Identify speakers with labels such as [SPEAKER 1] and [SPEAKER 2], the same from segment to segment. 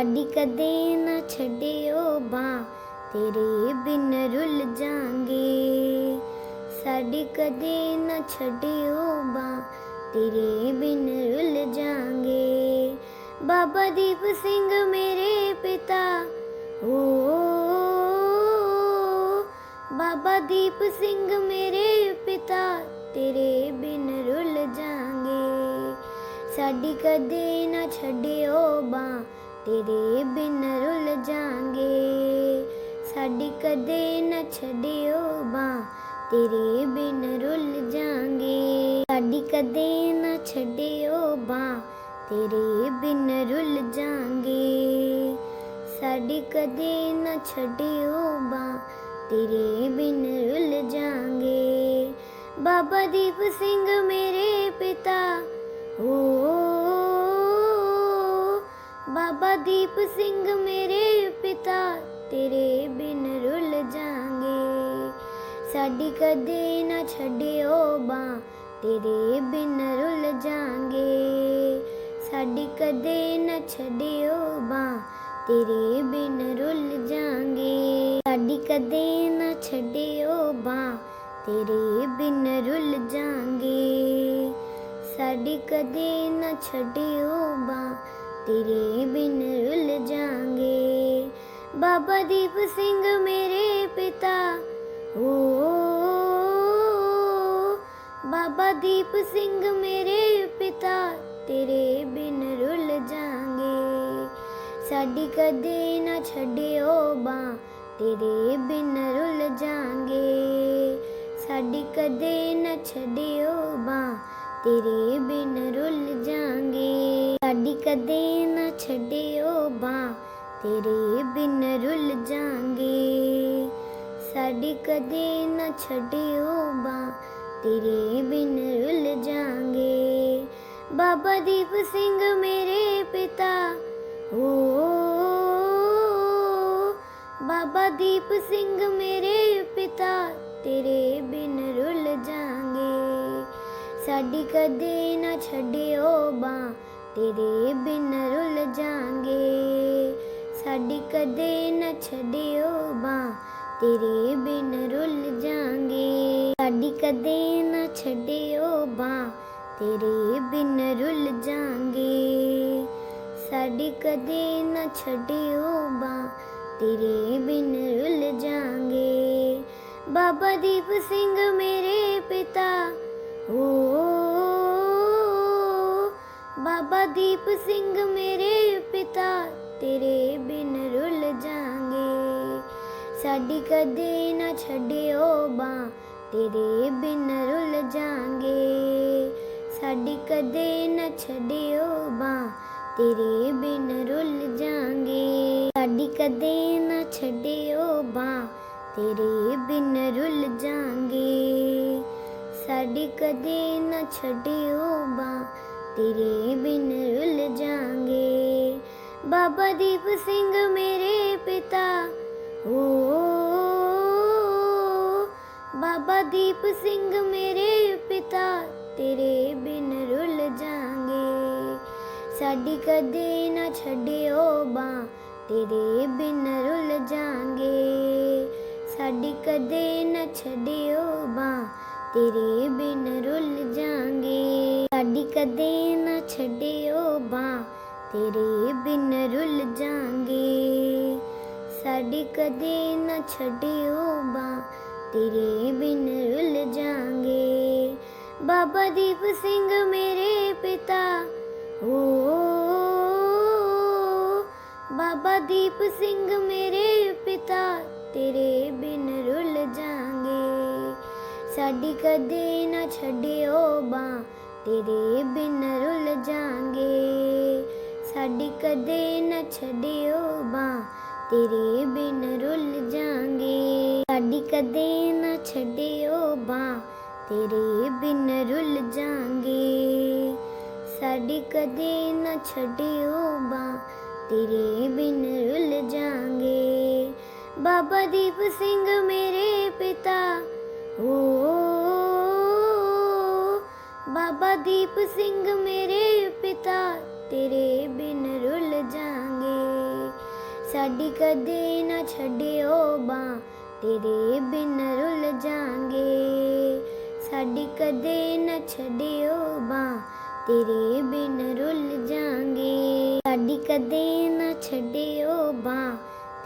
[SPEAKER 1] ਸਾਡੀ ਕਦੇ ਨਾ ਛੱਡਿਓ ਬਾਂ ਤੇਰੇ ਬਿਨ ਰੁੱਲ ਜਾਾਂਗੇ। ਸਾਡੀ ਕਦੇ ਨਾ ਛੱਡਿਓ ਬਾਂ ਤੇਰੇ ਬਿਨ ਰੁੱਲ ਜਾਾਂਗੇ। ਬਾਬਾ ਦੀਪ ਸਿੰਘ ਮੇਰੇ ਪਿਤਾ, ਓ, ਬਾਬਾ ਦੀਪ ਸਿੰਘ ਮੇਰੇ ਪਿਤਾ, ਤੇਰੇ ਬਿਨ ਰੁੱਲ ਜਾਾਂਗੇ। ਸਾਡੀ ਕਦੇ ਨਾ ਛੱਡਿਓ ਬਾਂ ਤੇਰੇ ਬਿਨ ਰੁੱਲ ਜਾਾਂਗੇ। ਸਾਡੀ ਕਦੇ ਨਾ ਛੱਡਿਓ ਬਾਂ ਤੇਰੇ ਬਿਨ ਰੁੱਲ ਜਾਾਂਗੇ। ਸਾਡੀ ਕਦੇ ਨਾ ਛੱਡਿਓ ਬਾਂ ਤੇਰੇ ਬਿਨ ਰੁੱਲ ਜਾਾਂਗੇ। ਸਾਡੀ ਕਦੇ ਨਾ ਛੱਡਿਓ ਬਾਂ ਤੇਰੇ ਬਿਨ ਰੁੱਲ ਜਾਾਂਗੇ। ਬਾਬਾ ਦੀਪ ਸਿੰਘ ਮੇਰੇ ਪਿਤਾ ਦੀਪ ਸਿੰਘ ਮੇਰੇ ਪਿਤਾ, ਤੇਰੇ ਬਿਨ ਰੁੱਲ ਜਾਾਂਗੇ। ਸਾਡੀ ਕਦੇ ਨਾ ਛੱਡਿਓ ਬਾਂ ਤੇਰੇ ਬਿਨ ਰੁੱਲ ਜਾਾਂਗੇ। ਸਾਡੀ ਕਦੇ ਨਾ ਛੱਡਿਓ ਬਾਂ ਤੇਰੇ ਬਿਨ ਰੁੱਲ ਜਾਾਂਗੇ। ਸਾਡੀ ਕਦੇ ਨਾ ਛੱਡਿਓ ਬਾਂ ਤੇਰੇ ਬਿਨ ਰੁੱਲ ਜਾਾਂਗੇ। ਸਾਡੀ ਕਦੇ ਨਾ ਛੱਡਿਓ ਬਾਂ ਤੇਰੇ ਬਿਨ ਰੁੱਲ ਜਾਾਂਗੇ। ਬਾਬਾ ਦੀਪ ਸਿੰਘ ਮੇਰੇ ਪਿਤਾ, ਓ, ਬਾਬਾ ਦੀਪ ਸਿੰਘ ਮੇਰੇ ਪਿਤਾ, ਤੇਰੇ ਬਿਨ ਰੁੱਲ ਜਾਾਂਗੇ। ਸਾਡੀ ਕਦੇ ਨਾ ਛੱਡਿਓ ਬਾਂ ਤੇਰੇ ਬਿਨ ਰੁੱਲ ਜਾਾਂਗੇ। ਸਾਡੀ ਕਦੇ ਨਾ ਛੱਡਿਓ ਬਾਂ ਤੇਰੇ ਬਿਨ ਰੁੱਲ ਜਾਾਂਗੇ। ਸਾਡੀ ਕਦੇ ਨਾ ਛੱਡਿਓ ਬਾਂ ਤੇਰੇ ਬਿਨ ਰੁੱਲ ਜਾਾਂਗੇ। ਸਾਡੀ ਕਦੇ ਨਾ ਛੱਡਿਓ ਬਾਂ ਤੇਰੇ ਬਿਨ ਰੁੱਲ ਜਾਾਂਗੇ। ਬਾਬਾ ਦੀਪ ਸਿੰਘ ਮੇਰੇ ਪਿਤਾ, ਓ, ਬਾਬਾ ਦੀਪ ਸਿੰਘ ਮੇਰੇ ਪਿਤਾ, ਤੇਰੇ ਬਿਨ ਰੁੱਲ ਜਾਾਂਗੇ। ਸਾਡੀ ਕਦੇ ਨਾ ਛੱਡਿਓ ਬਾਂ ਤੇਰੇ ਬਿਨ ਰੁੱਲ ਜਾਾਂਗੇ। ਸਾਡੀ ਕਦੇ ਨਾ ਛੱਡਿਓ ਬਾਂ ਤੇਰੇ ਬਿਨ ਰੁੱਲ ਜਾਾਂਗੇ। ਸਾਡੀ ਕਦੇ ਨਾ ਛੱਡਿਓ ਬਾਂ ਤੇਰੇ ਬਿਨ ਰੁੱਲ ਜਾਾਂਗੇ। ਸਾਡੀ ਕਦੇ ਨਾ ਛੱਡਿਓ ਬਾਂ ਤੇਰੇ ਬਿਨ ਰੁੱਲ ਜਾਾਂਗੇ। ਬਾਬਾ ਦੀਪ ਸਿੰਘ ਮੇਰੇ ਪਿਤਾ। ਓ ਬਾਬਾ ਦੀਪ ਸਿੰਘ ਮੇਰੇ ਪਿਤਾ, ਤੇਰੇ ਬਿਨ ਰੁੱਲ ਜਾਾਂਗੇ। ਸਾਡੀ ਕਦੇ ਨਾ ਛੱਡਿਓ ਬਾਂ ਤੇਰੇ ਬਿਨ ਰੁੱਲ ਜਾਾਂਗੇ। ਸਾਡੀ ਕਦੇ ਨਾ ਛੱਡਿਓ ਬਾਂ ਤੇਰੇ ਬਿਨ ਰੁੱਲ ਜਾਾਂਗੇ। ਸਾਡੀ ਕਦੇ ਨਾ ਛੱਡਿਓ ਬਾਂ ਤੇਰੇ ਬਿਨ ਰੁੱਲ ਜਾਾਂਗੇ। ਸਾਡੀ ਕਦੇ ਨਾ ਛੱਡਿਓ ਬਾਂ ਤੇਰੇ ਬਿਨ ਰੁੱਲ ਜਾਾਂਗੇ। ਬਾਬਾ ਦੀਪ ਸਿੰਘ ਮੇਰੇ ਪਿਤਾ, ਓ, ਬਾਬਾ ਦੀਪ ਸਿੰਘ ਮੇਰੇ ਪਿਤਾ, ਤੇਰੇ ਬਿਨ ਰੁੱਲ ਜਾਾਂਗੇ। ਸਾਡੀ ਕਦੇ ਨਾ ਛੱਡਿਓ ਬਾਂ ਤੇਰੇ ਬਿਨ ਰੁੱਲ ਜਾਾਂਗੇ। ਸਾਡੀ ਕਦੇ ਨਾ ਛੱਡਿਓ ਬਾਂ ਤੇਰੇ ਬਿਨ ਰੁੱਲ ਜਾਾਂਗੇ। ਕਦੇ ਨਾ ਛੱਡਿਓ ਬਾਂ ਤੇਰੇ ਬਿਨ ਰੁੱਲ ਜਾਾਂਗੇ। ਸਾਡੀ ਕਦੇ ਨਾ ਛੱਡਿਓ ਬਾਂ ਤੇਰੇ ਬਿਨ ਰੁੱਲ ਜਾਾਂਗੇ। ਬਾਬਾ ਦੀਪ ਸਿੰਘ ਮੇਰੇ ਪਿਤਾ, ਓ, ਬਾਬਾ ਦੀਪ ਸਿੰਘ ਮੇਰੇ ਪਿਤਾ, ਤੇਰੇ ਬਿਨ ਰੁੱਲ ਜਾਾਂਗੇ। ਸਾਡੀ ਕਦੇ ਨਾ ਛੱਡਿਓ ਬਾਂ ਤੇਰੇ ਬਿਨ ਰੁੱਲ ਜਾਾਂਗੇ। ਸਾਡੀ ਕਦੇ ਨਾ ਛੱਡਿਓ ਬਾਂ ਤੇਰੇ ਬਿਨ ਰੁੱਲ ਜਾਾਂਗੇ। ਸਾਡੀ ਕਦੇ ਨਾ ਛੱਡਿਓ ਬਾਂ ਤੇਰੇ ਬਿਨ ਰੁੱਲ ਜਾਾਂਗੇ। ਸਾਡੀ ਕਦੇ ਨਾ ਛੱਡਿਓ ਬਾਂ ਤੇਰੇ ਬਿਨ ਰੁੱਲ ਜਾਾਂਗੇ। ਬਾਬਾ ਦੀਪ ਸਿੰਘ ਮੇਰੇ ਪਿਤਾ, ਓ ਬਾਬਾ ਦੀਪ ਸਿੰਘ ਮੇਰੇ ਪਿਤਾ, ਤੇਰੇ ਬਿਨ ਰੁੱਲ ਜਾਾਂਗੇ। ਸਾਡੀ ਕਦੇ ਨਾ ਛੱਡਿਓ ਬਾਂ ਤੇਰੇ ਬਿਨ ਰੁੱਲ ਜਾਾਂਗੇ। ਸਾਡੀ ਕਦੇ ਨਾ ਛੱਡਿਓ ਬਾਂ ਤੇਰੇ ਬਿਨ ਰੁੱਲ ਜਾਾਂਗੇ। ਸਾਡੀ ਕਦੇ ਨਾ ਛੱਡਿਓ ਬਾਂ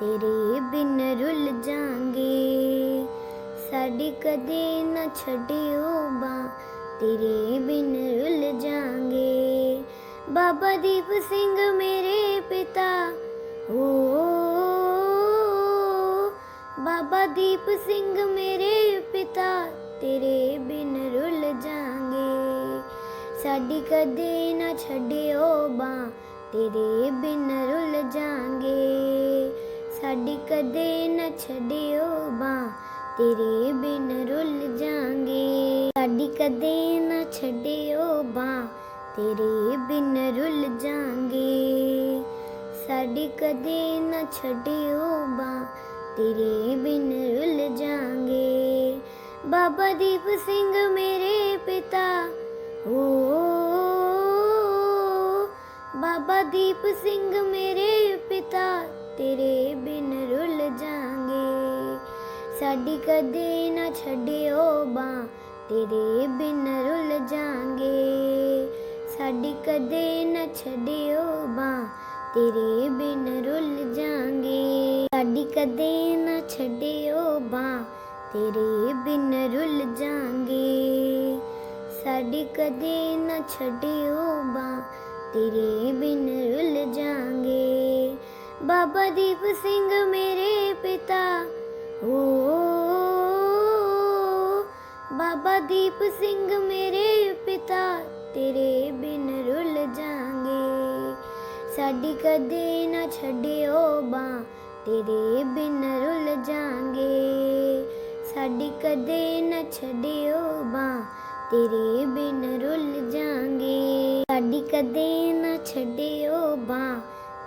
[SPEAKER 1] ਤੇਰੇ ਬਿਨ ਰੁੱਲ ਜਾਾਂਗੇ। ਸਾਡੀ ਕਦੇ ਨਾ ਛੱਡਿਓ ਬਾਂ ਤੇਰੇ ਬਿਨ ਰੁੱਲ ਜਾਾਂਗੇ। ਬਾਬਾ ਦੀਪ ਸਿੰਘ ਮੇਰੇ ਪਿਤਾ, ਓ, ਬਾਬਾ ਦੀਪ ਸਿੰਘ ਮੇਰੇ ਪਿਤਾ, ਤੇਰੇ ਬਿਨ ਰੁੱਲ ਜਾਾਂਗੇ। ਸਾਡੀ ਕਦੇ ਨਾ ਛੱਡਿਓ ਬਾਂ ਤੇਰੇ ਬਿਨ ਰੁੱਲ ਜਾਾਂਗੇ। ਸਾਡੀ ਕਦੇ ਨਾ ਛੱਡਿਓ ਬਾਂ ਤੇਰੇ ਬਿਨ ਰੁੱਲ ਜਾਾਂਗੇ। ਕਦੇ ਨਾ ਛੱਡਿਓ ਬਾਂ ਤੇਰੇ ਬਿਨ ਰੁੱਲ ਜਾਾਂਗੇ। ਸਾਡੀ ਕਦੇ ਨਾ ਛੱਡਿਓ ਬਾਂ ਤੇਰੇ ਬਿਨ ਰੁੱਲ ਜਾਾਂਗੇ। ਬਾਬਾ ਦੀਪ ਸਿੰਘ ਮੇਰੇ ਪਿਤਾ, ਓ, ਬਾਬਾ ਦੀਪ ਸਿੰਘ ਮੇਰੇ ਪਿਤਾ, ਤੇਰੇ ਬਿਨ ਰੁੱਲ ਜਾਾਂਗੇ। ਸਾਡੀ ਕਦੇ ਨਾ ਛੱਡਿਓ ਬਾਂ ਤੇਰੇ ਬਿਨ ਰੁੱਲ ਜਾਾਂਗੇ। ਸਾਡੀ ਕਦੇ ਨਾ ਛੱਡਿਓ ਬਾਂ ਤੇਰੇ ਬਿਨ ਰੁੱਲ ਜਾਾਂਗੇ। ਸਾਡੀ ਕਦੇ ਨਾ ਛੱਡਿਓ ਬਾਂ ਤੇਰੇ ਬਿਨ ਰੁੱਲ ਜਾਾਂਗੇ। ਸਾਡੀ ਕਦੇ ਨਾ ਛੱਡਿਓ ਬਾਂ ਤੇਰੇ ਬਿਨ ਰੁੱਲ ਜਾਾਂਗੇ। ਬਾਬਾ ਦੀਪ ਸਿੰਘ ਮੇਰੇ ਪਿਤਾ। ਓ ਬਾਬਾ ਦੀਪ ਸਿੰਘ ਮੇਰੇ ਪਿਤਾ, ਤੇਰੇ ਬਿਨ ਰੁੱਲ ਜਾਾਂਗੇ। ਸਾਡੀ ਕਦੇ ਨਾ ਛੱਡਿਓ ਬਾਂ ਤੇਰੇ ਬਿਨ ਰੁੱਲ ਜਾਾਂਗੇ। ਸਾਡੀ ਕਦੇ ਨਾ ਛੱਡਿਓ ਬਾਂ ਤੇਰੇ ਬਿਨ ਰੁੱਲ ਜਾਾਂਗੇ। ਸਾਡੀ ਕਦੇ ਨਾ ਛੱਡਿਓ ਬਾਂ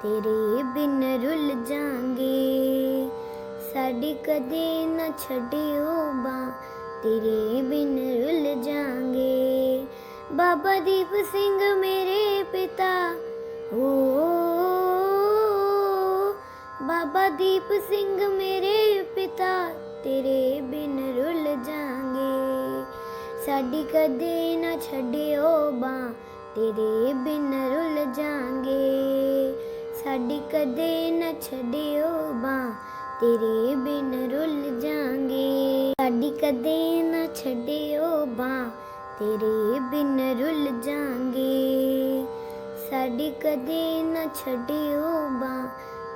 [SPEAKER 1] ਤੇਰੇ ਬਿਨ ਰੁੱਲ ਜਾਾਂਗੇ। ਸਾਡੀ ਕਦੇ ਨਾ ਛੱਡਿਓ ਬਾਂ ਤੇਰੇ ਬਾਬਾ ਦੀਪ ਸਿੰਘ ਮੇਰੇ ਪਿਤਾ। ਓ, ਬਾਬਾ ਦੀਪ ਸਿੰਘ ਮੇਰੇ ਪਿਤਾ, ਤੇਰੇ ਬਿਨ ਰੁੱਲ ਜਾਾਂਗੇ। ਸਾਡੀ ਕਦੇ ਨਾ ਛੱਡਿਓ ਬਾਂ ਤੇਰੇ ਬਿਨ ਰੁੱਲ ਜਾਾਂਗੇ। ਸਾਡੀ ਕਦੇ ਨਾ ਛੱਡਿਓ ਬਾਂ ਤੇਰੇ ਬਿਨ ਰੁੱਲ ਜਾਾਂਗੇ। ਸਾਡੀ ਕਦੇ ਨਾ ਛੱਡਿਓ ਬਾਂ ਤੇਰੇ ਬਿਨ ਰੁੱਲ ਜਾਾਂਗੇ। ਸਾਡੀ ਕਦੇ ਨਾ ਛੱਡਿਓ ਬਾਂ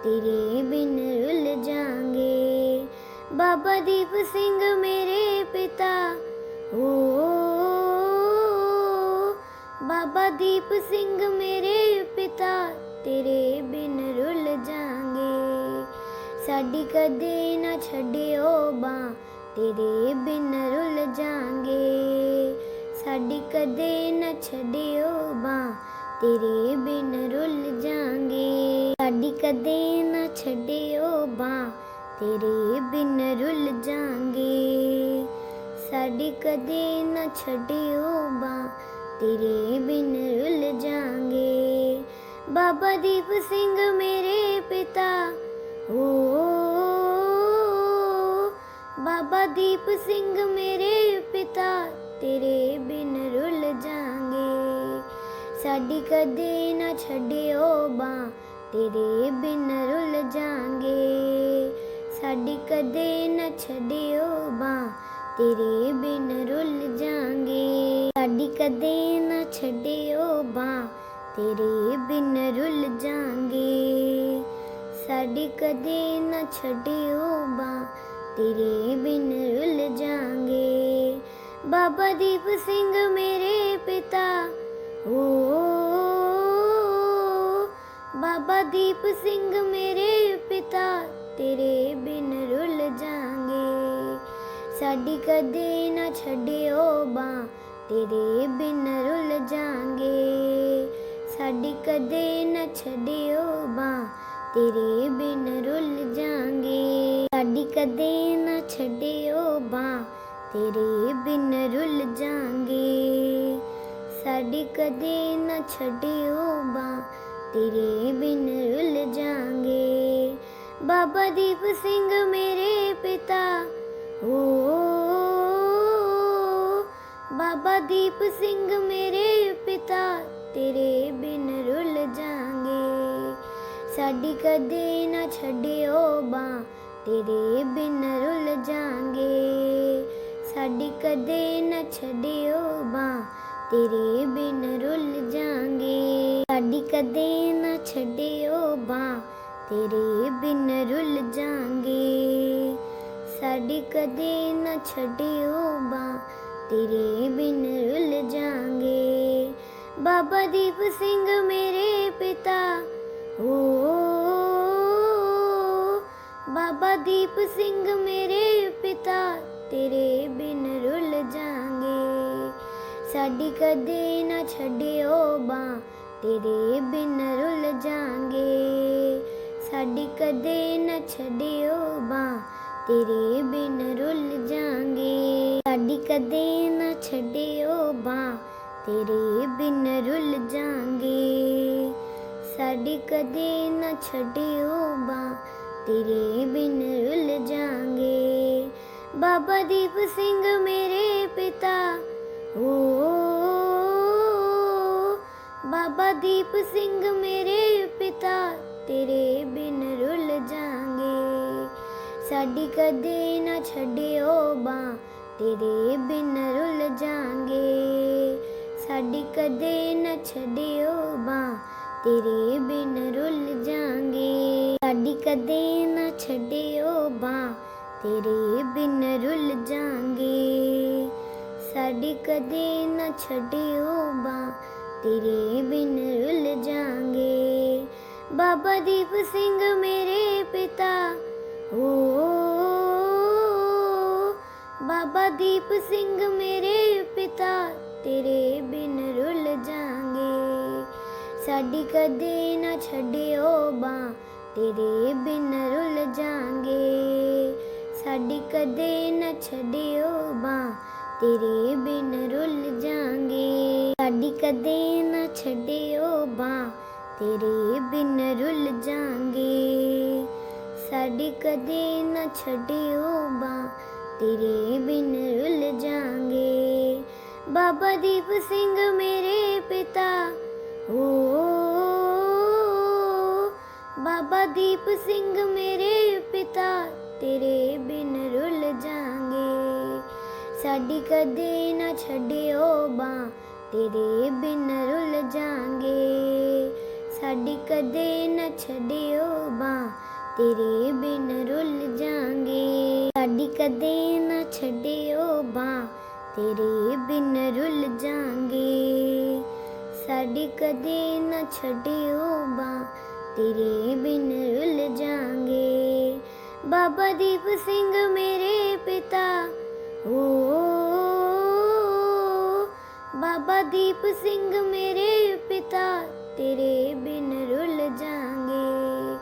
[SPEAKER 1] ਤੇਰੇ ਬਿਨ ਰੁੱਲ ਜਾਾਂਗੇ। ਬਾਬਾ ਦੀਪ ਸਿੰਘ ਮੇਰੇ ਪਿਤਾ, ਓ, ਬਾਬਾ ਦੀਪ ਸਿੰਘ ਮੇਰੇ ਪਿਤਾ, ਤੇਰੇ ਬਿਨ ਰੁੱਲ ਜਾਾਂਗੇ। ਸਾਡੀ ਕਦੇ ਨਾ ਛੱਡਿਓ ਬਾਂ ਤੇਰੇ ਬਿਨ ਰੁੱਲ ਜਾਾਂਗੇ। ਸਾਡੀ ਕਦੇ ਨਾ ਛੱਡਿਓ ਬਾਂ ਤੇਰੇ ਬਿਨ ਰੁੱਲ ਜਾਾਂਗੇ। ਸਾਡੀ ਕਦੇ ਨਾ ਛੱਡਿਓ ਬਾਂ ਤੇਰੇ ਬਿਨ ਰੁੱਲ ਜਾਾਂਗੇ। ਸਾਡੀ ਕਦੇ ਨਾ ਛੱਡਿਓ ਬਾਂ ਤੇਰੇ ਬਿਨ ਰੁੱਲ ਜਾਾਂਗੇ। ਬਾਬਾ ਦੀਪ ਸਿੰਘ ਮੇਰੇ ਪਿਤਾ, ਓ, ਬਾਬਾ ਦੀਪ ਸਿੰਘ ਮੇਰੇ ਪਿਤਾ। ਤੇਰੇ ਬਿਨ ਰੁੱਲ ਜਾਾਂਗੇ। ਸਾਡੀ ਕਦੇ ਨਾ ਛੱਡਿਓ ਬਾਂ ਤੇਰੇ ਬਿਨ ਰੁੱਲ ਜਾਾਂਗੇ। ਸਾਡੀ ਕਦੇ ਨਾ ਛੱਡਿਓ ਬਾਂ ਤੇਰੇ ਬਿਨ ਰੁੱਲ ਜਾਾਂਗੇ। ਸਾਡੀ ਕਦੇ ਨਾ ਛੱਡਿਓ ਬਾਂ ਤੇਰੇ ਬਿਨ ਰੁੱਲ ਜਾਾਂਗੇ। ਸਾਡੀ ਕਦੇ ਨਾ ਛੱਡਿਓ ਬਾਂ ਤੇਰੇ ਬਿਨ ਰੁੱਲ ਜਾਾਂਗੇ। ਬਾਬਾ ਦੀਪ ਸਿੰਘ ਮੇਰੇ ਪਿਤਾ। ਓ, ਬਾਬਾ ਦੀਪ ਸਿੰਘ ਮੇਰੇ ਪਿਤਾ, ਤੇਰੇ ਬਿਨ ਰੁੱਲ ਜਾਾਂਗੇ। ਸਾਡੀ ਕਦੇ ਨਾ ਛੱਡਿਓ ਬਾਂ ਤੇਰੇ ਬਿਨ ਰੁੱਲ ਜਾਾਂਗੇ। ਸਾਡੀ ਕਦੇ ਨਾ ਛੱਡਿਓ ਬਾਂ ਤੇਰੇ ਬਿਨ ਰੁੱਲ ਜਾਾਂਗੇ। ਸਾਡੀ ਕਦੇ ਨਾ ਛੱਡਿਓ ਬਾਂ ਤੇਰੇ ਬਿਨ ਰੁੱਲ ਜਾਾਂਗੇ। ਸਾਡੀ ਕਦੇ ਨਾ ਛੱਡਿਓ ਬਾਂ ਤੇਰੇ ਬਿਨ ਰੁੱਲ ਜਾਾਂਗੇ। ਬਾਬਾ ਦੀਪ ਸਿੰਘ ਮੇਰੇ ਪਿਤਾ, ਓ, ਬਾਬਾ ਦੀਪ ਸਿੰਘ ਮੇਰੇ ਪਿਤਾ, ਤੇਰੇ ਬਿਨ ਰੁੱਲ ਜਾਾਂਗੇ। ਸਾਡੀ ਕਦੇ ਨਾ ਛੱਡਿਓ ਬਾਂ ਤੇਰੇ ਬਿਨ ਰੁੱਲ ਜਾਾਂਗੇ। ਸਾਡੀ ਕਦੇ ਨਾ ਛੱਡਿਓ ਬਾਂ ਤੇਰੇ ਬਿਨ ਰੁੱਲ ਜਾਾਂਗੇ। ਸਾਡੀ ਕਦੇ ਨਾ ਛੱਡਿਓ ਬਾਂ ਤੇਰੇ ਬਿਨ ਰੁੱਲ ਜਾਾਂਗੇ। ਸਾਡੀ ਕਦੇ ਨਾ ਛੱਡਿਓ ਬਾਂ ਤੇਰੇ ਬਿਨ ਰੁੱਲ ਜਾਾਂਗੇ। ਬਾਬਾ ਦੀਪ ਸਿੰਘ ਮੇਰੇ ਪਿਤਾ, ਓ, ਬਾਬਾ ਦੀਪ ਸਿੰਘ ਮੇਰੇ ਪਿਤਾ। ਤੇਰੇ ਬਿਨ ਰੁੱਲ ਜਾਾਂਗੇ। ਸਾਡੀ ਕਦੇ ਨਾ ਛੱਡਿਓ ਬਾਂ ਤੇਰੇ ਬਿਨ ਰੁੱਲ ਜਾਾਂਗੇ। ਸਾਡੀ ਕਦੇ ਨਾ ਛੱਡਿਓ ਬਾਂ ਤੇਰੇ ਬਿਨ ਰੁੱਲ ਜਾਾਂਗੇ। ਸਾਡੀ ਕਦੇ ਨਾ ਛੱਡਿਓ ਬਾਂ ਤੇਰੇ ਬਿਨ ਰੁੱਲ ਜਾਾਂਗੇ। ਸਾਡੀ ਕਦੇ ਨਾ ਛੱਡਿਓ ਬਾਂ ਤੇਰੇ ਬਿਨ ਰੁੱਲ ਜਾਾਂਗੇ। ਬਾਬਾ ਦੀਪ ਸਿੰਘ ਮੇਰੇ ਪਿਤਾ। ਓ, ਬਾਬਾ ਦੀਪ ਸਿੰਘ ਮੇਰੇ ਪਿਤਾ, ਤੇਰੇ ਬਿਨ ਰੁੱਲ ਜਾਾਂਗੇ। ਸਾਡੀ ਕਦੇ ਨਾ ਛੱਡਿਓ ਬਾਂ ਤੇਰੇ ਬਿਨ ਰੁੱਲ ਜਾਾਂਗੇ। ਸਾਡੀ ਕਦੇ ਨਾ ਛੱਡਿਓ ਬਾਂ ਤੇਰੇ ਬਿਨ ਰੁੱਲ ਜਾਾਂਗੇ। ਸਾਡੀ ਕਦੇ ਨਾ ਛੱਡਿਓ ਬਾਂ ਤੇਰੇ ਬਿਨ ਰੁੱਲ ਜਾਾਂਗੇ। ਸਾਡੀ ਕਦੇ ਨਾ ਛੱਡਿਓ ਬਾਂ ਤੇਰੇ ਬਿਨ ਰੁੱਲ ਜਾਾਂਗੇ। ਬਾਬਾ ਦੀਪ ਸਿੰਘ ਮੇਰੇ ਪਿਤਾ, ਓ, ਬਾਬਾ ਦੀਪ ਸਿੰਘ ਮੇਰੇ ਪਿਤਾ, ਤੇਰੇ ਬਿਨ ਰੁੱਲ ਜਾਾਂਗੇ। ਸਾਡੀ ਕਦੇ ਨਾ ਛੱਡਿਓ ਬਾਂ ਤੇਰੇ ਬਿਨ ਰੁੱਲ ਜਾਾਂਗੇ। ਸਾਡੀ ਕਦੇ ਨਾ ਛੱਡਿਓ ਬਾਂ ਤੇਰੇ ਬਿਨ ਰੁੱਲ ਜਾਾਂਗੇ। ਸਾਡੀ ਕਦੇ ਨਾ ਛੱਡਿਓ ਬਾਂ ਤੇਰੇ ਬਿਨ ਰੁੱਲ ਜਾਾਂਗੇ। ਸਾਡੀ ਕਦੇ ਨਾ ਛੱਡਿਓ ਬਾਂ ਤੇਰੇ ਬਿਨ ਰੁੱਲ ਜਾਾਂਗੇ। ਬਾਬਾ ਦੀਪ ਸਿੰਘ ਮੇਰੇ ਪਿਤਾ, ਓ ਬਾਬਾ ਦੀਪ ਸਿੰਘ ਮੇਰੇ ਪਿਤਾ। ਤੇਰੇ ਬਿਨ ਰੁੱਲ ਜਾਾਂਗੇ। ਸਾਡੀ ਕਦੇ ਨਾ ਛੱਡਿਓ ਬਾਂ ਤੇਰੇ ਬਿਨ ਰੁੱਲ ਜਾਾਂਗੇ। ਸਾਡੀ ਕਦੇ ਨਾ ਛੱਡਿਓ ਬਾਂ ਤੇਰੇ ਬਿਨ ਰੁੱਲ ਜਾਾਂਗੇ। ਸਾਡੀ ਕਦੇ ਨਾ ਛੱਡਿਓ ਬਾਂ ਤੇਰੇ ਬਿਨ ਰੁੱਲ ਜਾਾਂਗੇ। ਸਾਡੀ ਕਦੇ ਨਾ ਛੱਡਿਓ ਬਾਂ ਤੇਰੇ ਬਿਨ ਰੁੱਲ ਜਾਾਂਗੇ। ਬਾਬਾ ਦੀਪ ਸਿੰਘ ਮੇਰੇ ਪਿਤਾ। ਓ, ਬਾਬਾ ਦੀਪ ਸਿੰਘ ਮੇਰੇ ਪਿਤਾ, ਤੇਰੇ ਬਿਨ ਰੁੱਲ ਜਾਾਂਗੇ।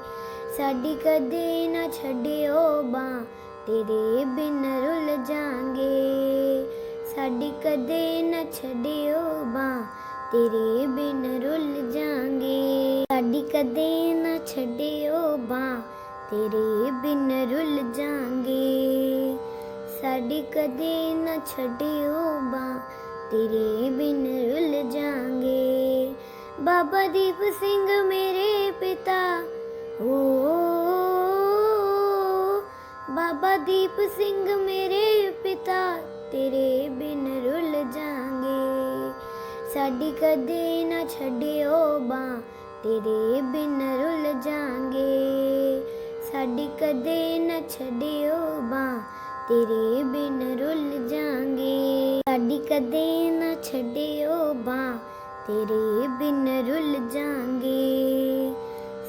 [SPEAKER 1] ਸਾਡੀ ਕਦੇ ਨਾ ਛੱਡਿਓ ਬਾਂ ਤੇਰੇ ਬਿਨ ਰੁੱਲ ਜਾਾਂਗੇ। ਸਾਡੀ ਕਦੇ ਨਾ ਛੱਡਿਓ ਬਾਂ ਤੇਰੇ ਬਿਨ ਰੁੱਲ ਜਾਾਂਗੇ। ਸਾਡੀ ਕਦੇ ਨਾ ਛੱਡਿਓ ਬਾਂ ਤੇਰੇ ਬਿਨ ਰੁੱਲ ਜਾਾਂਗੇ। ਸਾਡੀ ਕਦੇ ਨਾ ਛੱਡਿਓ ਬਾਂ ਤੇਰੇ ਬਿਨ ਰੁੱਲ ਜਾਾਂਗੇ। ਬਾਬਾ ਦੀਪ ਸਿੰਘ ਮੇਰੇ ਪਿਤਾ, ਓ, ਬਾਬਾ ਦੀਪ ਸਿੰਘ ਮੇਰੇ ਪਿਤਾ, ਤੇਰੇ ਬਿਨ ਰੁੱਲ ਜਾਾਂਗੇ। ਸਾਡੀ ਕਦੇ ਨਾ ਛੱਡਿਓ ਬਾਂ ਤੇਰੇ ਬਿਨ ਰੁੱਲ ਜਾਾਂਗੇ। ਸਾਡੀ ਕਦੇ ਨਾ ਛੱਡਿਓ ਬਾਂ ਤੇਰੇ ਬਿਨ ਰੁੱਲ ਜਾਾਂਗੇ। ਸਾਡੀ ਕਦੇ ਨਾ ਛੱਡਿਓ ਬਾਂ ਤੇਰੇ ਬਿਨ ਰੁੱਲ ਜਾਾਂਗੇ।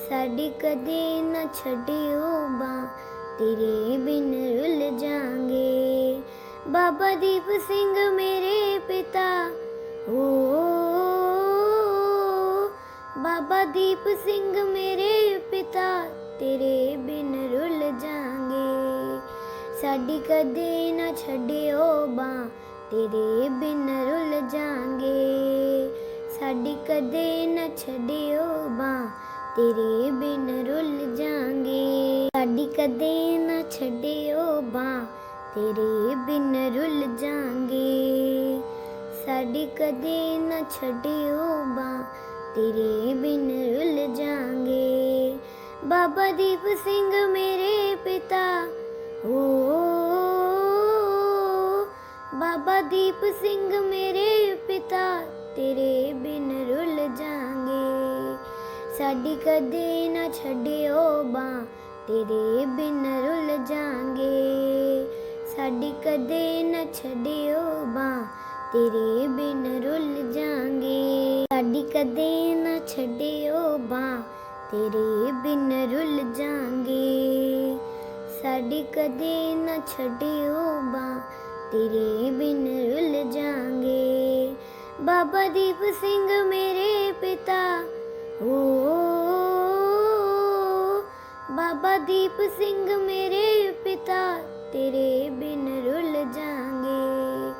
[SPEAKER 1] ਸਾਡੀ ਕਦੇ ਨਾ ਛੱਡਿਓ ਬਾਂ ਤੇਰੇ ਬਿਨ ਰੁੱਲ ਜਾਾਂਗੇ। ਬਾਬਾ ਦੀਪ ਸਿੰਘ ਮੇਰੇ ਪਿਤਾ, ਓ, ਬਾਬਾ ਦੀਪ ਸਿੰਘ ਮੇਰੇ ਪਿਤਾ। ਤੇਰੇ ਬਿਨ ਰੁੱਲ ਜਾਾਂਗੇ। ਸਾਡੀ ਕਦੇ ਨਾ ਛੱਡਿਓ ਬਾਂ ਤੇਰੇ ਬਿਨ ਰੁੱਲ ਜਾਾਂਗੇ। ਸਾਡੀ ਕਦੇ ਨਾ ਛੱਡਿਓ ਬਾਂ ਤੇਰੇ ਬਿਨ ਰੁੱਲ ਜਾਾਂਗੇ। ਸਾਡੀ ਕਦੇ ਨਾ ਛੱਡਿਓ ਬਾਂ ਤੇਰੇ ਬਿਨ ਰੁੱਲ ਜਾਾਂਗੇ। ਸਾਡੀ ਕਦੇ ਨਾ ਛੱਡਿਓ ਬਾਂ ਤੇਰੇ ਬਿਨ ਰੁੱਲ ਜਾਾਂਗੇ। ਬਾਬਾ ਦੀਪ ਸਿੰਘ ਮੇਰੇ ਪਿਤਾ। ਓ, ਬਾਬਾ ਦੀਪ ਸਿੰਘ ਮੇਰੇ ਪਿਤਾ, ਤੇਰੇ ਬਿਨ ਰੁੱਲ ਜਾਾਂਗੇ। ਸਾਡੀ ਕਦੇ ਨਾ ਛੱਡਿਓ ਬਾਂ ਤੇਰੇ ਬਿਨ ਰੁੱਲ ਜਾਾਂਗੇ। ਸਾਡੀ ਕਦੇ ਨਾ ਛੱਡਿਓ ਬਾਂ ਤੇਰੇ ਬਿਨ ਰੁੱਲ ਜਾਾਂਗੇ। ਸਾਡੀ ਕਦੇ ਨਾ ਛੱਡਿਓ ਬਾਂ ਤੇਰੇ ਬਿਨ ਰੁੱਲ ਜਾਾਂਗੇ। ਸਾਡੀ ਕਦੇ ਨਾ ਛੱਡਿਓ ਬਾਂ ਤੇਰੇ ਬਿਨ ਰੁੱਲ ਜਾਾਂਗੇ। ਬਾਬਾ ਦੀਪ ਸਿੰਘ ਮੇਰੇ ਪਿਤਾ, ਓ, ਬਾਬਾ ਦੀਪ ਸਿੰਘ ਮੇਰੇ ਪਿਤਾ, ਤੇਰੇ ਬਿਨ ਰੁੱਲ ਜਾਾਂਗੇ।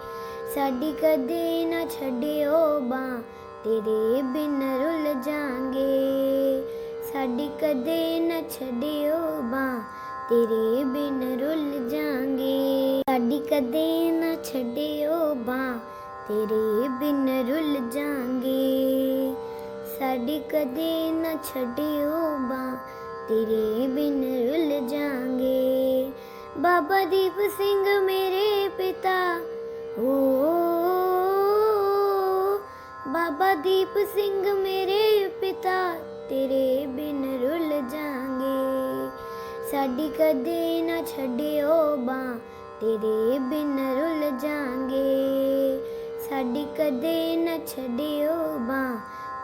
[SPEAKER 1] ਸਾਡੀ ਕਦੇ ਨਾ ਛੱਡਿਓ ਬਾਂ ਤੇਰੇ ਬਿਨ ਰੁੱਲ ਜਾਾਂਗੇ। ਸਾਡੀ ਕਦੇ ਨਾ ਛੱਡਿਓ ਬਾਂ ਤੇਰੇ ਬਿਨ ਰੁੱਲ ਜਾਾਂਗੇ। ਸਾਡੀ ਕਦੇ ਨਾ ਛੱਡਿਓ ਬਾਂ ਤੇਰੇ ਬਿਨ ਰੁੱਲ ਜਾਾਂਗੇ। ਸਾਡੀ ਕਦੇ ਨਾ ਛੱਡਿਓ ਬਾਂ ਤੇਰੇ ਬਿਨ ਰੁੱਲ ਜਾਾਂਗੇ। ਬਾਬਾ ਦੀਪ ਸਿੰਘ ਮੇਰੇ ਪਿਤਾ, ਓ ਬਾਬਾ ਦੀਪ ਸਿੰਘ ਮੇਰੇ ਪਿਤਾ ਤੇਰੇ ਬਿਨ ਰੁੱਲ ਜਾਾਂਗੇ। ਸਾਡੀ ਕਦੇ ਨਾ ਛੱਡਿਓ ਬਾਂ ਤੇਰੇ ਬਿਨ ਰੁੱਲ ਜਾਾਂਗੇ। ਸਾਡੀ ਕਦੇ ਨਾ ਛੱਡਿਓ ਬਾਂ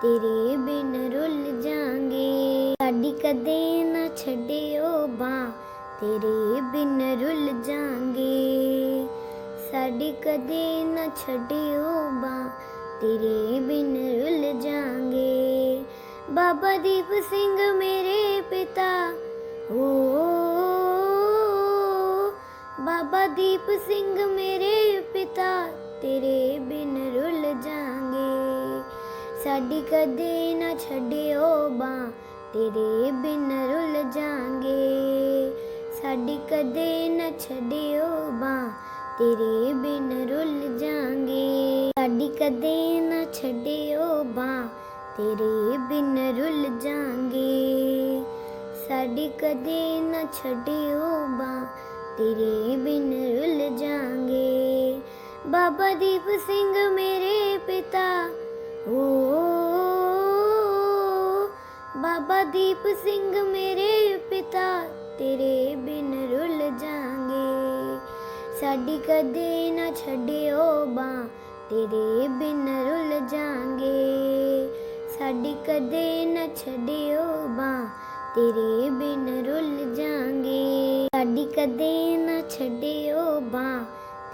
[SPEAKER 1] ਤੇਰੇ ਬਿਨ ਰੁੱਲ ਜਾਾਂਗੇ। ਸਾਡੀ ਕਦੇ ਨਾ ਛੱਡਿਓ ਬਾਂ ਤੇਰੇ ਬਿਨ ਰੁੱਲ ਜਾਾਂਗੇ। ਸਾਡੀ ਕਦੇ ਨਾ ਛੱਡਿਓ ਬਾਂ ਤੇਰੇ ਬਿਨ ਰੁੱਲ ਜਾਾਂਗੇ। ਬਾਬਾ ਦੀਪ ਸਿੰਘ ਮੇਰੇ ਪਿਤਾ। ਹੋ ਬਾਬਾ ਦੀਪ ਸਿੰਘ ਮੇਰੇ ਪਿਤਾ, ਤੇਰੇ ਬਿਨ ਰੁੱਲ ਜਾਾਂਗੇ। ਸਾਡੀ ਕਦੇ ਨਾ ਛੱਡਿਓ ਬਾਂ ਤੇਰੇ ਬਿਨ ਰੁੱਲ ਜਾਾਂਗੇ। ਸਾਡੀ ਕਦੇ ਨਾ ਛੱਡਿਓ ਬਾਂ ਤੇਰੇ ਬਿਨ ਰੁੱਲ ਜਾਾਂਗੇ। ਸਾਡੀ ਕਦੇ ਨਾ ਛੱਡਿਓ ਬਾਂ ਤੇਰੇ ਬਿਨ ਰੁੱਲ ਜਾਾਂਗੇ। ਸਾਡੀ ਕਦੇ ਨਾ ਛੱਡਿਓ ਬਾਂ ਤੇਰੇ ਬਿਨ ਰੁੱਲ ਜਾਾਂਗੇ। ਬਾਬਾ ਦੀਪ ਸਿੰਘ ਮੇਰੇ ਪਿਤਾ, ਓ, ਬਾਬਾ ਦੀਪ ਸਿੰਘ ਮੇਰੇ ਪਿਤਾ, ਤੇਰੇ ਬਿਨ ਰੁੱਲ ਜਾਾਂਗੇ। ਸਾਡੀ ਕਦੇ ਨਾ ਛੱਡਿਓ ਬਾਂ ਤੇਰੇ ਬਿਨ ਰੁੱਲ ਜਾਾਂਗੇ। ਸਾਡੀ ਕਦੇ ਨਾ ਛੱਡਿਓ ਬਾਂ ਤੇਰੇ ਬਿਨ ਰੁੱਲ ਜਾਾਂਗੇ। ਸਾਡੀ ਕਦੇ ਨਾ ਛੱਡਿਓ ਬਾਂ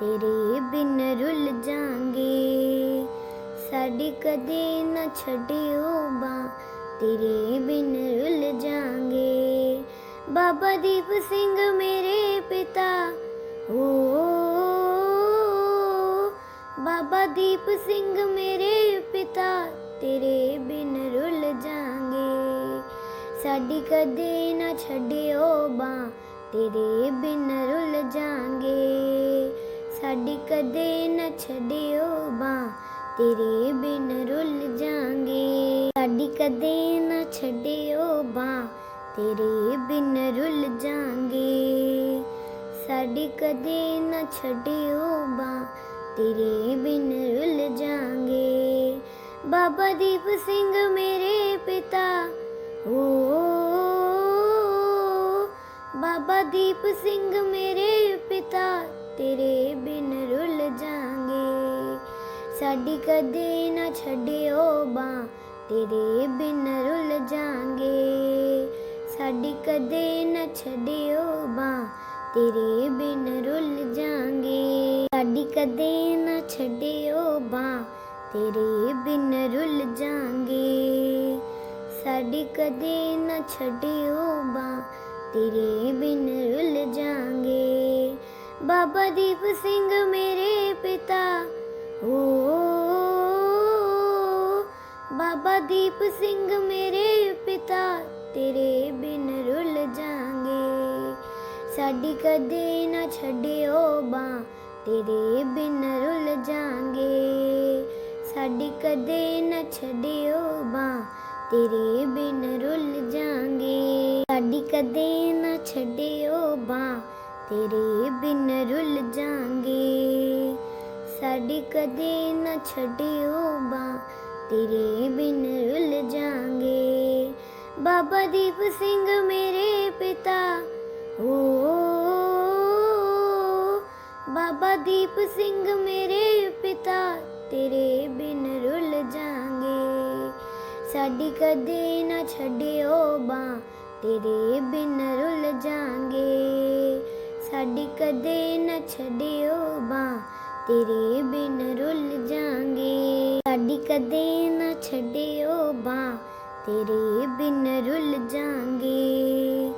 [SPEAKER 1] ਤੇਰੇ ਬਿਨ ਰੁੱਲ ਜਾਾਂਗੇ। ਸਾਡੀ ਕਦੇ ਨਾ ਛੱਡਿਓ ਬਾਂ ਤੇਰੇ ਬਿਨ ਰੁੱਲ ਜਾਾਂਗੇ। ਬਾਬਾ ਦੀਪ ਸਿੰਘ ਮੇਰੇ ਪਿਤਾ, ਓ, ਬਾਬਾ ਦੀਪ ਸਿੰਘ ਮੇਰੇ ਪਿਤਾ। ਤੇਰੇ ਬਿਨ ਰੁੱਲ ਜਾਾਂਗੇ। ਸਾਡੀ ਕਦੇ ਨਾ ਛੱਡਿਓ ਬਾਂ ਤੇਰੇ ਬਿਨ ਰੁੱਲ ਜਾਾਂਗੇ। ਸਾਡੀ ਕਦੇ ਨਾ ਛੱਡਿਓ ਬਾਂ ਤੇਰੇ ਬਿਨ ਰੁੱਲ ਜਾਾਂਗੇ। ਸਾਡੀ ਕਦੇ ਨਾ ਛੱਡਿਓ ਬਾਂ ਤੇਰੇ ਬਿਨ ਰੁੱਲ ਜਾਾਂਗੇ। ਸਾਡੀ ਕਦੇ ਨਾ ਛੱਡਿਓ ਬਾਂ ਤੇਰੇ ਬਿਨ ਰੁੱਲ ਜਾਾਂਗੇ। ਬਾਬਾ ਦੀਪ ਸਿੰਘ ਮੇਰੇ ਪਿਤਾ। ਓ, ਬਾਬਾ ਦੀਪ ਸਿੰਘ ਮੇਰੇ ਪਿਤਾ, ਤੇਰੇ ਬਿਨ ਰੁੱਲ ਜਾਾਂਗੇ। ਸਾਡੀ ਕਦੇ ਨਾ ਛੱਡਿਓ ਬਾਂ ਤੇਰੇ ਬਿਨ ਰੁੱਲ ਜਾਾਂਗੇ। ਸਾਡੀ ਕਦੇ ਨਾ ਛੱਡਿਓ ਬਾਂ ਤੇਰੇ ਬਿਨ ਰੁੱਲ ਜਾਾਂਗੇ। ਸਾਡੀ ਕਦੇ ਨਾ ਛੱਡਿਓ ਬਾਂ ਤੇਰੇ ਬਿਨ ਰੁੱਲ ਜਾਾਂਗੇ। ਸਾਡੀ ਕਦੇ ਨਾ ਛੱਡਿਓ ਬਾਂ ਤੇਰੇ ਬਿਨ ਰੁੱਲ ਜਾਾਂਗੇ। ਬਾਬਾ ਦੀਪ ਸਿੰਘ ਮੇਰੇ ਪਿਤਾ, ਓ, ਬਾਬਾ ਦੀਪ ਸਿੰਘ ਮੇਰੇ ਪਿਤਾ, ਤੇਰੇ ਬਿਨ ਰੁੱਲ ਜਾਾਂਗੇ। ਸਾਡੀ ਕਦੇ ਨਾ ਛੱਡਿਓ ਬਾਂ ਤੇਰੇ ਬਿਨ ਰੁੱਲ ਜਾਾਂਗੇ। ਸਾਡੀ ਕਦੇ ਨਾ ਛੱਡਿਓ ਬਾਂ ਤੇਰੇ ਬਿਨ ਰੁੱਲ ਜਾਾਂਗੇ। ਸਾਡੀ ਕਦੇ ਨਾ ਛੱਡਿਓ ਬਾਂ ਤੇਰੇ ਬਿਨ ਰੁੱਲ ਜਾਾਂਗੇ। ਸਾਡੀ ਕਦੇ ਨਾ ਛੱਡਿਓ ਬਾਂ ਤੇਰੇ ਬਿਨ ਰੁੱਲ ਜਾਾਂਗੇ। ਬਾਬਾ ਦੀਪ ਸਿੰਘ ਮੇਰੇ ਪਿਤਾ, ਓ, ਬਾਬਾ ਦੀਪ ਸਿੰਘ ਮੇਰੇ ਪਿਤਾ। ਤੇਰੇ ਬਿਨ ਰੁੱਲ ਜਾਾਂਗੇ। ਸਾਡੀ ਕਦੇ ਨਾ ਛੱਡਿਓ ਬਾਂ ਤੇਰੇ ਬਿਨ ਰੁੱਲ ਜਾਾਂਗੇ। ਸਾਡੀ ਕਦੇ ਨਾ ਛੱਡਿਓ ਬਾਂ ਤੇਰੇ ਬਿਨ ਰੁੱਲ ਜਾਾਂਗੇ। ਸਾਡੀ ਕਦੇ ਨਾ ਛੱਡਿਓ ਬਾਂ ਤੇਰੇ ਬਿਨ ਰੁੱਲ ਜਾਾਂਗੇ।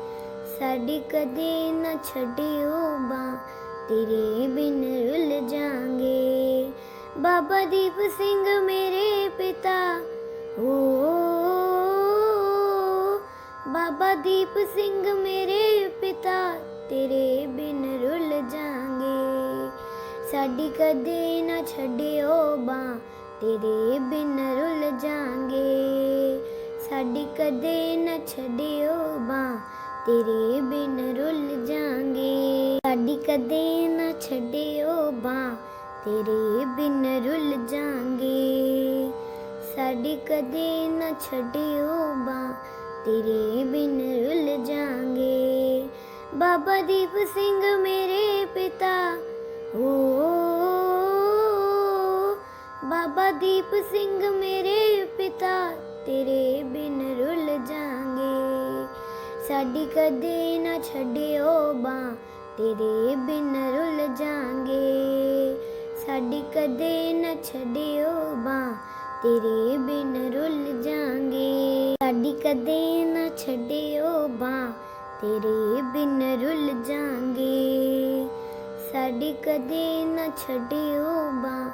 [SPEAKER 1] ਸਾਡੀ ਕਦੇ ਨਾ ਛੱਡਿਓ ਬਾਂ ਤੇਰੇ ਬਿਨ ਰੁੱਲ ਜਾਾਂਗੇ। ਬਾਬਾ ਦੀਪ ਸਿੰਘ ਮੇਰੇ ਪਿਤਾ। ਓ, ਬਾਬਾ ਦੀਪ ਸਿੰਘ ਮੇਰੇ ਪਿਤਾ, ਤੇਰੇ ਬਿਨ ਰੁੱਲ ਜਾਾਂਗੇ। ਸਾਡੀ ਕਦੇ ਨਾ ਛੱਡਿਓ ਬਾਂ ਤੇਰੇ ਬਿਨ ਰੁੱਲ ਜਾਾਂਗੇ। ਸਾਡੀ ਕਦੇ ਨਾ ਛੱਡਿਓ ਬਾਂ ਤੇਰੇ ਬਿਨ ਰੁੱਲ ਜਾਾਂਗੇ। ਸਾਡੀ ਕਦੇ ਨਾ ਛੱਡਿਓ ਬਾਂ ਤੇਰੇ ਬਿਨ ਰੁੱਲ ਜਾਾਂਗੇ। ਸਾਡੀ ਕਦੇ ਨਾ ਛੱਡਿਓ ਬਾਂ ਤੇਰੇ ਬਿਨ ਰੁੱਲ ਜਾਾਂਗੇ। ਬਾਬਾ ਦੀਪ ਸਿੰਘ ਮੇਰੇ ਪਿਤਾ, ਓ, ਬਾਬਾ ਦੀਪ ਸਿੰਘ ਮੇਰੇ ਪਿਤਾ, ਤੇਰੇ ਬਿਨ ਰੁੱਲ ਜਾਾਂਗੇ। ਸਾਡੀ ਕਦੇ ਨਾ ਛੱਡਿਓ ਬਾਂ ਤੇਰੇ ਬਿਨ ਰੁੱਲ ਜਾਾਂਗੇ। ਸਾਡੀ ਕਦੇ ਨਾ ਛੱਡਿਓ ਬਾਂ ਤੇਰੇ ਬਿਨ ਰੁੱਲ ਜਾਾਂਗੇ। ਸਾਡੀ ਕਦੇ ਨਾ ਛੱਡਿਓ ਬਾਂ ਤੇਰੇ ਬਿਨ ਰੁੱਲ ਜਾਾਂਗੇ। ਸਾਡੀ ਕਦੇ ਨਾ ਛੱਡਿਓ ਬਾਂ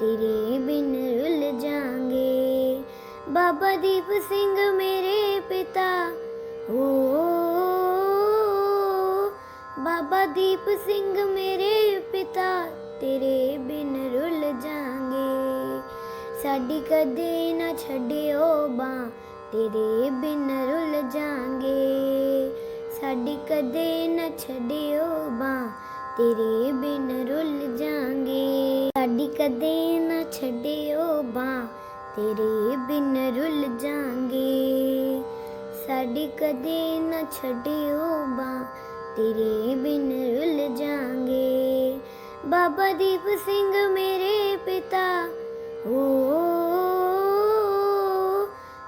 [SPEAKER 1] ਤੇਰੇ ਬਿਨ ਰੁੱਲ ਜਾਾਂਗੇ। ਬਾਬਾ ਦੀਪ ਸਿੰਘ ਮੇਰੇ ਪਿਤਾ, ਓ, ਬਾਬਾ ਦੀਪ ਸਿੰਘ ਮੇਰੇ ਪਿਤਾ। ਤੇਰੇ ਬਿਨ ਰੁੱਲ ਜਾਾਂਗੇ। ਸਾਡੀ ਕਦੇ ਨਾ ਛੱਡਿਓ ਬਾਂ ਤੇਰੇ ਬਿਨ ਰੁੱਲ ਜਾਾਂਗੇ। ਸਾਡੀ ਕਦੇ ਨਾ ਛੱਡਿਓ ਬਾਂ ਤੇਰੇ ਬਿਨ ਰੁੱਲ ਜਾਾਂਗੇ। ਸਾਡੀ ਕਦੇ ਨਾ ਛੱਡਿਓ ਬਾਂ ਤੇਰੇ ਬਿਨ ਰੁੱਲ ਜਾਾਂਗੇ। ਸਾਡੀ ਕਦੇ ਨਾ ਛੱਡਿਓ ਬਾਂ ਤੇਰੇ ਬਿਨ ਰੁੱਲ ਜਾਾਂਗੇ। ਬਾਬਾ ਦੀਪ ਸਿੰਘ ਮੇਰੇ ਪਿਤਾ। ਓ,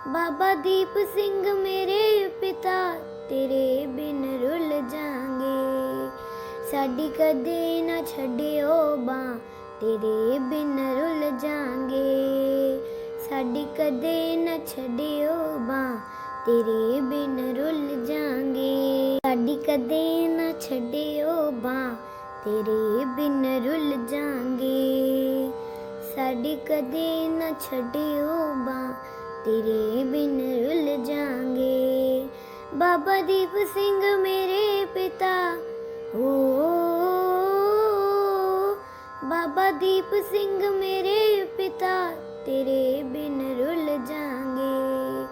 [SPEAKER 1] ਬਾਬਾ ਦੀਪ ਸਿੰਘ ਮੇਰੇ ਪਿਤਾ, ਤੇਰੇ ਬਿਨ ਰੁੱਲ ਜਾਾਂਗੇ। ਸਾਡੀ ਕਦੇ ਨਾ ਛੱਡਿਓ ਬਾਂ ਤੇਰੇ ਬਿਨ ਰੁੱਲ ਜਾਾਂਗੇ। ਸਾਡੀ ਕਦੇ ਨਾ ਛੱਡਿਓ ਬਾਂ ਤੇਰੇ ਬਿਨ ਰੁੱਲ ਜਾਾਂਗੇ। ਸਾਡੀ ਕਦੇ ਨਾ ਛੱਡਿਓ ਬਾਂ ਤੇਰੇ ਬਿਨ ਰੁੱਲ ਜਾਾਂਗੇ। ਸਾਡੀ ਕਦੇ ਨਾ ਛੱਡਿਓ ਬਾਂ ਤੇਰੇ ਬਿਨ ਰੁੱਲ ਜਾਾਂਗੇ। ਬਾਬਾ ਦੀਪ ਸਿੰਘ ਮੇਰੇ ਪਿਤਾ, ਓ, ਬਾਬਾ ਦੀਪ ਸਿੰਘ ਮੇਰੇ ਪਿਤਾ, ਤੇਰੇ ਬਿਨ ਰੁੱਲ ਜਾਾਂਗੇ।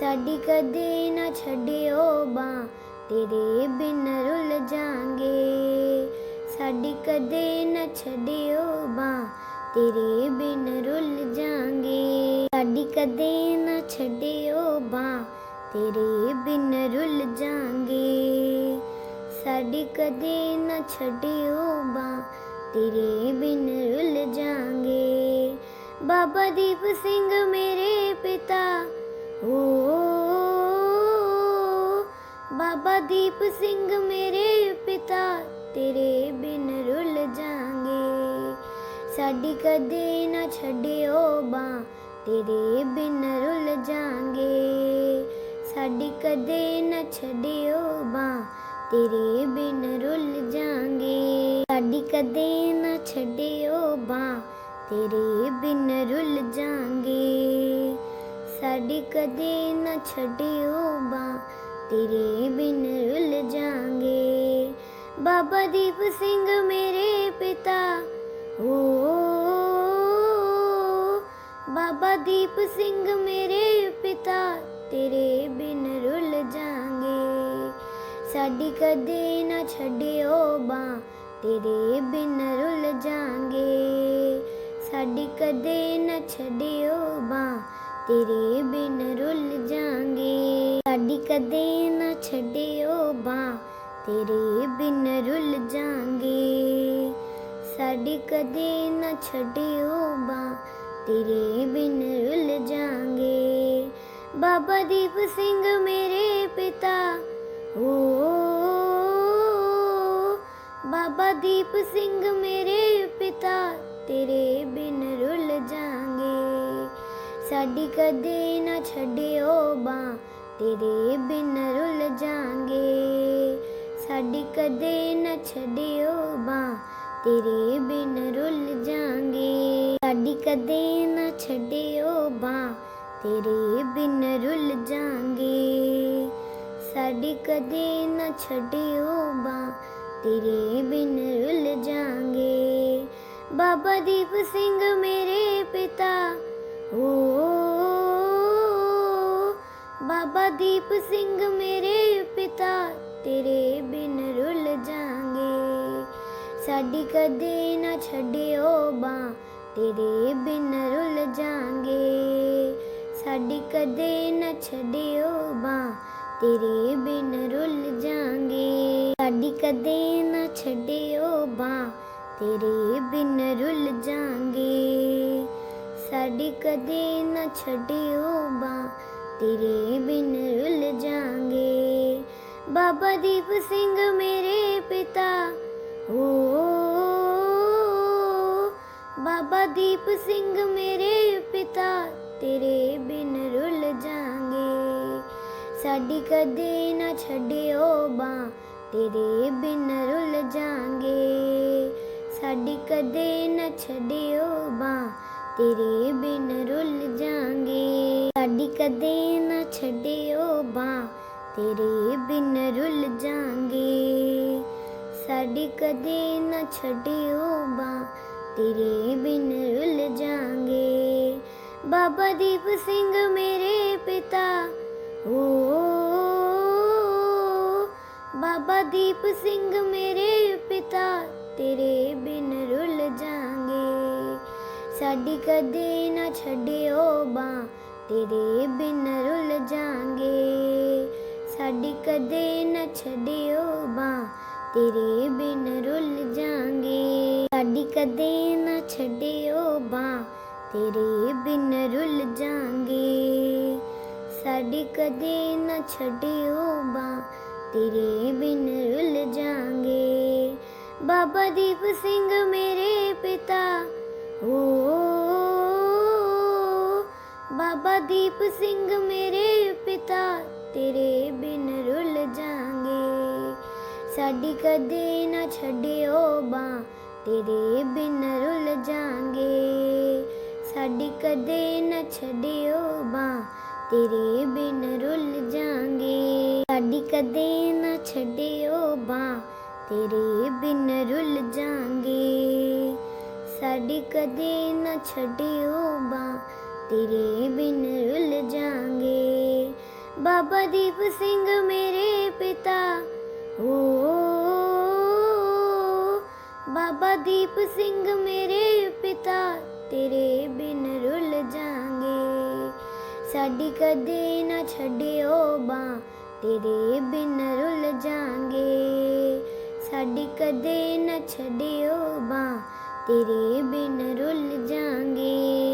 [SPEAKER 1] ਸਾਡੀ ਕਦੇ ਨਾ ਛੱਡਿਓ ਬਾਂ ਤੇਰੇ ਬਿਨ ਰੁੱਲ ਜਾਾਂਗੇ। ਸਾਡੀ ਕਦੇ ਨਾ ਛੱਡਿਓ ਬਾਂ ਤੇਰੇ ਬਿਨ ਰੁੱਲ ਜਾਾਂਗੇ। ਸਾਡੀ ਕਦੇ ਨਾ ਛੱਡਿਓ ਬਾਂ ਤੇਰੇ ਬਿਨ ਰੁੱਲ ਜਾਾਂਗੇ। ਸਾਡੀ ਕਦੇ ਨਾ ਛੱਡਿਓ ਬਾਂ ਤੇਰੇ ਬਿਨ ਰੁੱਲ ਜਾਾਂਗੇ। ਬਾਬਾ ਦੀਪ ਸਿੰਘ ਮੇਰੇ ਪਿਤਾ, ਓ ਬਾਬਾ ਦੀਪ ਸਿੰਘ ਮੇਰੇ ਪਿਤਾ। ਤੇਰੇ ਬਿਨ ਰੁੱਲ ਜਾਾਂਗੇ। ਸਾਡੀ ਕਦੇ ਨਾ ਛੱਡਿਓ ਬਾਂ ਤੇਰੇ ਬਿਨ ਰੁੱਲ ਜਾਾਂਗੇ। ਸਾਡੀ ਕਦੇ ਨਾ ਛੱਡਿਓ ਬਾਂ ਤੇਰੇ ਬਿਨ ਰੁੱਲ ਜਾਾਂਗੇ। ਸਾਡੀ ਕਦੇ ਨਾ ਛੱਡਿਓ ਬਾਂ ਤੇਰੇ ਬਿਨ ਰੁੱਲ ਜਾਾਂਗੇ। ਸਾਡੀ ਕਦੇ ਨਾ ਛੱਡਿਓ ਬਾਂ ਤੇਰੇ ਬਿਨ ਰੁੱਲ ਜਾਾਂਗੇ। ਬਾਬਾ ਦੀਪ ਸਿੰਘ ਮੇਰੇ ਪਿਤਾ। ਓ, ਬਾਬਾ ਦੀਪ ਸਿੰਘ ਮੇਰੇ ਪਿਤਾ, ਤੇਰੇ ਬਿਨ ਰੁੱਲ ਜਾਾਂਗੇ। ਸਾਡੀ ਕਦੇ ਨਾ ਛੱਡਿਓ ਬਾਂ ਤੇਰੇ ਬਿਨ ਰੁੱਲ ਜਾਾਂਗੇ। ਸਾਡੀ ਕਦੇ ਨਾ ਛੱਡਿਓ ਬਾਂ ਤੇਰੇ ਬਿਨ ਰੁੱਲ ਜਾਾਂਗੇ। ਸਾਡੀ ਕਦੇ ਨਾ ਛੱਡਿਓ ਬਾਂ ਤੇਰੇ ਬਿਨ ਰੁੱਲ ਜਾਾਂਗੇ। ਸਾਡੀ ਕਦੇ ਨਾ ਛੱਡਿਓ ਬਾਂ ਤੇਰੇ ਬਿਨ ਰੁੱਲ ਜਾਾਂਗੇ। ਬਾਬਾ ਦੀਪ ਸਿੰਘ ਮੇਰੇ ਪਿਤਾ, ਓ, ਬਾਬਾ ਦੀਪ ਸਿੰਘ ਮੇਰੇ ਪਿਤਾ, ਤੇਰੇ ਬਿਨ ਰੁੱਲ ਜਾਾਂਗੇ। ਸਾਡੀ ਕਦੇ ਨਾ ਛੱਡਿਓ ਬਾਂ ਤੇਰੇ ਬਿਨ ਰੁੱਲ ਜਾਾਂਗੇ। ਸਾਡੀ ਕਦੇ ਨਾ ਛੱਡਿਓ ਬਾਂ ਤੇਰੇ ਬਿਨ ਰੁੱਲ ਜਾਾਂਗੇ। ਸਾਡੀ ਕਦੇ ਨਾ ਛੱਡਿਓ ਬਾਂ ਤੇਰੇ ਬਿਨ ਰੁੱਲ ਜਾਾਂਗੇ। ਸਾਡੀ ਕਦੇ ਨਾ ਛੱਡਿਓ ਬਾਂ ਤੇਰੇ ਬਿਨ ਰੁੱਲ ਜਾਾਂਗੇ। ਬਾਬਾ ਦੀਪ ਸਿੰਘ ਮੇਰੇ ਪਿਤਾ, ਓ, ਬਾਬਾ ਦੀਪ ਸਿੰਘ ਮੇਰੇ ਪਿਤਾ। ਤੇਰੇ ਬਿਨ ਰੁੱਲ ਜਾਾਂਗੇ। ਸਾਡੀ ਕਦੇ ਨਾ ਛੱਡਿਓ ਬਾਂ ਤੇਰੇ ਬਿਨ ਰੁੱਲ ਜਾਾਂਗੇ। ਸਾਡੀ ਕਦੇ ਨਾ ਛੱਡਿਓ ਬਾਂ ਤੇਰੇ ਬਿਨ ਰੁੱਲ ਜਾਾਂਗੇ। ਸਾਡੀ ਕਦੇ ਨਾ ਛੱਡਿਓ ਬਾਂ ਤੇਰੇ ਬਿਨ ਰੁੱਲ ਜਾਾਂਗੇ। ਸਾਡੀ ਕਦੇ ਨਾ ਛੱਡਿਓ ਬਾਂ ਤੇਰੇ ਬਿਨ ਰੁੱਲ ਜਾਾਂਗੇ। ਬਾਬਾ ਦੀਪ ਸਿੰਘ ਮੇਰੇ ਪਿਤਾ। ਹੋ ਬਾਬਾ ਦੀਪ ਸਿੰਘ ਮੇਰੇ ਪਿਤਾ, ਤੇਰੇ ਬਿਨ ਰੁੱਲ ਜਾਾਂਗੇ। ਸਾਡੀ ਕਦੇ ਨਾ ਛੱਡਿਓ ਬਾਂ ਤੇਰੇ ਬਿਨ ਰੁੱਲ ਜਾਾਂਗੇ। ਸਾਡੀ ਕਦੇ ਨਾ ਛੱਡਿਓ ਬਾਂ ਤੇਰੇ ਬਿਨ ਰੁੱਲ ਜਾਾਂਗੇ। ਸਾਡੀ ਕਦੇ ਨਾ ਛੱਡਿਓ ਬਾਂ ਤੇਰੇ ਬਿਨ ਰੁੱਲ ਜਾਾਂਗੇ। ਸਾਡੀ ਕਦੇ ਨਾ ਛੱਡਿਓ ਬਾਂ ਤੇਰੇ ਬਿਨ ਰੁੱਲ ਜਾਾਂਗੇ। ਬਾਬਾ ਦੀਪ ਸਿੰਘ ਮੇਰੇ ਪਿਤਾ, ਓ, ਬਾਬਾ ਦੀਪ ਸਿੰਘ ਮੇਰੇ ਪਿਤਾ, ਤੇਰੇ ਬਿਨ ਰੁੱਲ ਜਾਾਂਗੇ। ਸਾਡੀ ਕਦੇ ਨਾ ਛੱਡਿਓ ਬਾਂ ਤੇਰੇ ਬਿਨ ਰੁੱਲ ਜਾਾਂਗੇ। ਸਾਡੀ ਕਦੇ ਨਾ ਛੱਡਿਓ ਬਾਂ ਤੇਰੇ ਬਿਨ ਰੁੱਲ ਜਾਾਂਗੇ। ਸਾਡੀ ਕਦੇ ਨਾ ਛੱਡਿਓ ਬਾਂ ਤੇਰੇ ਬਿਨ ਰੁੱਲ ਜਾਾਂਗੇ। ਸਾਡੀ ਕਦੇ ਨਾ ਛੱਡਿਓ ਬਾਂ ਤੇਰੇ ਬਿਨ ਰੁੱਲ ਜਾਾਂਗੇ। ਬਾਬਾ ਦੀਪ ਸਿੰਘ ਮੇਰੇ ਪਿਤਾ, ਓ, ਬਾਬਾ ਦੀਪ ਸਿੰਘ ਮੇਰੇ ਪਿਤਾ ਤੇਰੇ ਬਿਨ ਰੁੱਲ ਜਾਾਂਗੇ। ਸਾਡੀ ਕਦੇ ਨਾ ਛੱਡਿਓ ਬਾਂ ਤੇਰੇ ਬਿਨ ਰੁੱਲ ਜਾਾਂਗੇ। ਸਾਡੀ ਕਦੇ ਨਾ ਛੱਡਿਓ ਬਾਂ ਤੇਰੇ ਬਿਨ ਰੁੱਲ ਜਾਾਂਗੇ। ਸਾਡੀ ਕਦੇ ਨਾ ਛੱਡਿਓ ਬਾਂ ਤੇਰੇ ਬਿਨ ਰੁੱਲ ਜਾਾਂਗੇ। ਸਾਡੀ ਕਦੇ ਨਾ ਛੱਡਿਓ ਬਾਂ ਤੇਰੇ ਬਿਨ ਰੁੱਲ ਜਾਾਂਗੇ। ਬਾਬਾ ਦੀਪ ਸਿੰਘ ਮੇਰੇ ਪਿਤਾ। ਓ, ਬਾਬਾ ਦੀਪ ਸਿੰਘ ਮੇਰੇ ਪਿਤਾ, ਤੇਰੇ ਬਿਨ ਰੁੱਲ ਜਾਾਂਗੇ। ਸਾਡੀ ਕਦੇ ਨਾ ਛੱਡਿਓ ਬਾਂ ਤੇਰੇ ਬਿਨ ਰੁੱਲ ਜਾਾਂਗੇ। ਸਾਡੀ ਕਦੇ ਨਾ ਛੱਡਿਓ ਬਾਂ ਤੇਰੇ ਬਿਨ ਰੁੱਲ ਜਾਾਂਗੇ।